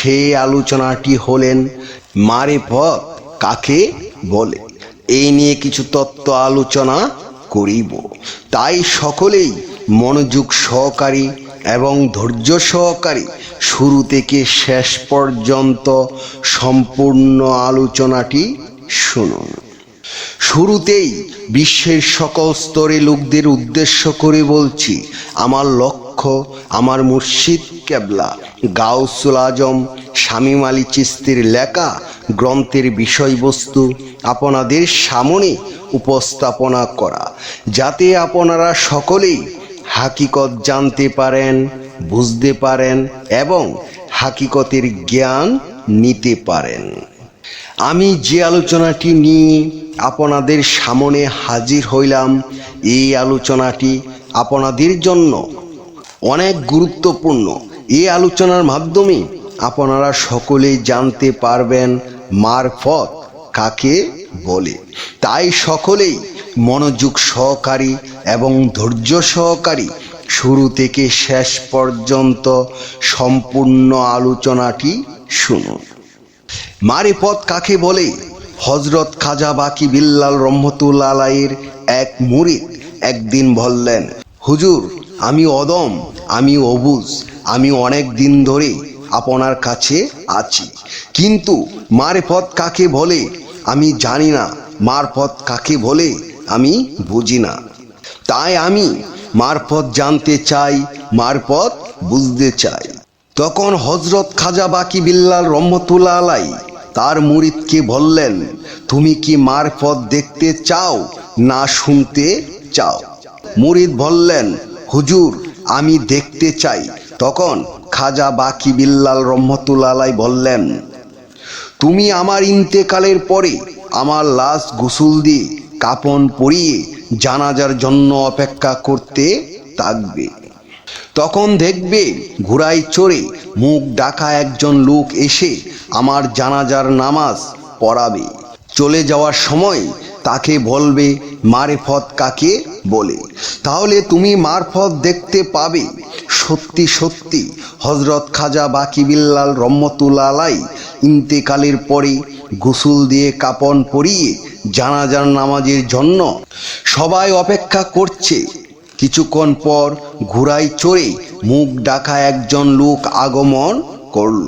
সেই আলোচনাটি হলেন, মারে পথ কাকে বলে? এই নিয়ে কিছু তত্ত্ব আলোচনা করিব। তাই সকলেই মনোযোগ সহকারী এবং ধৈর্য সহকারী শুরু থেকে শেষ পর্যন্ত সম্পূর্ণ আলোচনাটি শুনুন। শুরুতেই বিশ্বের সকল স্তরে লোকদের উদ্দেশ্য করে বলছি, আমার লক্ষ্য আমার মুর্শিদ কেবলা, গাউসুল আজম, শামীম আলী চিস্তির লেখা গ্রন্থের বিষয়বস্তু আপনাদের সামনে উপস্থাপনা করা, যাতে আপনারা সকলেই হাকিকত জানতে পারেন, বুঝতে পারেন এবং হাকিকতের জ্ঞান নিতে পারেন। আমি যে আলোচনাটি নিয়ে আপনাদের সামনে হাজির হইলাম, এই আলোচনাটি আপনাদের জন্য অনেক গুরুত্বপূর্ণ। এই আলোচনার মাধ্যমে আপনারা সকলেই জানতে পারবেন মারফত কাকে বলে। তাই সকলেই মনোযোগ সহকারী এবং ধৈর্য সহকারী শুরু থেকে শেষ পর্যন্ত সম্পূর্ণ আলোচনাটি শুনুন। মারিপথ কাকে বলে? হজরত খাজা বাকি বিল্লাল রহমতুল্লা এক মুরিদ একদিন বললেন, হুজুর আমি অদম, আমি অবুজ, আমি অনেক দিন ধরে আপনার কাছে আছি। কিন্তু মারফত কাকে বলে, আমি জানি না। মারফত কাকে বলে, আমি বুঝি না। তাই আমি মারফত জানতে চাই, মারফত বুঝতে চাই। তখন হজরত খাজা বাকি বিল্লাল রহমতুল্লা আলাই তার মুরিদকে বললেন, তুমি কি মারফত দেখতে চাও না শুনতে চাও? মুরিদ বললেন হুজুর, আমি দেখতে চাই। তখন খাজা বাকি বিল্লাল রহমতুল্লা আলাই বললেন, তুমি আমার ইন্তেকালের পরে আমার লাশ গোসল দিয়ে কাপন পরিয়ে জানাজার জন্য অপেক্ষা করতে থাকবে। তখন দেখবে ঘোড়ায় চড়ে মুখ ডাকা একজন লোক এসে আমার জানাজার নামাজ পড়াবে। চলে যাওয়ার সময় তাকে বলবে, মারেফত কাকে বলে। তাহলে তুমি মারফত দেখতে পাবে। সত্যি সত্যি হজরত খাজা বাকি বিল্লাল রহমতুল্লা ইন্তেকালের পরে গোসল দিয়ে কাপন পরিয়ে জানাজার নামাজের জন্য সবাই অপেক্ষা করছে। কিছুক্ষণ পর ঘোড়ায় চড়ে মুখ ডাকা একজন লোক আগমন করল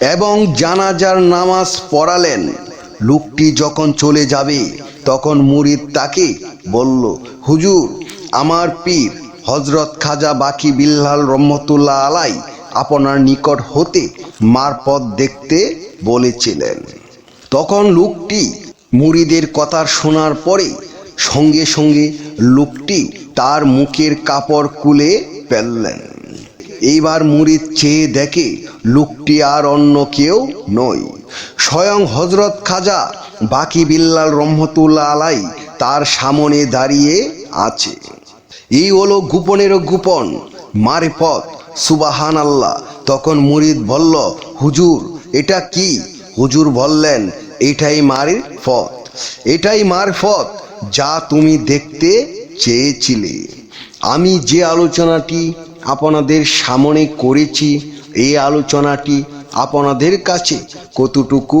এবং জানাজার নামাজ পড়ালেন। লোকটি যখন চলে যাবে তখন মুরিদ তাকে বলল, হুজুর, আমার পীর হজরত খাজা বাকি বিল্লাল রহমতুল্লাহ আলাই আপনার নিকট হতে মারপথ দেখতে বলেছিলেন। তখন লোকটি মুরিদের কথা শোনার পরে সঙ্গে সঙ্গে লোকটি তার মুখের কাপড় কুলে ফেললেন। এইবার মুরিদ চেয়ে দেখে লোকটি আর অন্য কেউ নয়, স্বয়ং হজরত খাজা বাকি বিল্লাল রহমতুল্লাহ আলাই তার সামনে দাঁড়িয়ে আছে। এই হলো গোপনের গোপন মারেফত সুবাহান আল্লাহ তখন মুরিদ বলল, হুজুর, এটা কি? হুজুর বললেন, এটাই মারের পথ এটাই মারফত যা তুমি দেখতে চেয়েছিলে। আমি যে আলোচনাটি আপনাদের সামনে করেছি, এই আলোচনাটি আপনাদের কাছে কতটুকু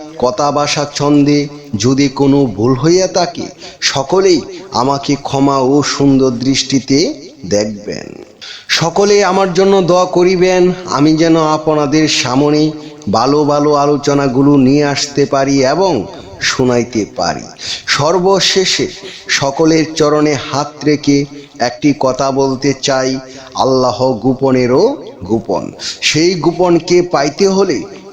কথা ভাষা ছন্দে যদি কোনো ভুল হইয়া থাকে, সকলেই আমাকে ক্ষমা ও সুন্দর দৃষ্টিতে দেখবেন। সকলে আমার জন্য দোয়া করিবেন, আমি যেন আপনাদের সামনে ভালো ভালো আলোচনাগুলো নিয়ে আসতে পারি এবং শোনাইতে পারি। সর্বশেষে সকলের চরণে হাত রেখে একটি কথা বলতে চাই, আল্লাহ গোপনেরও গোপন। সেই গোপনকে পাইতে হলে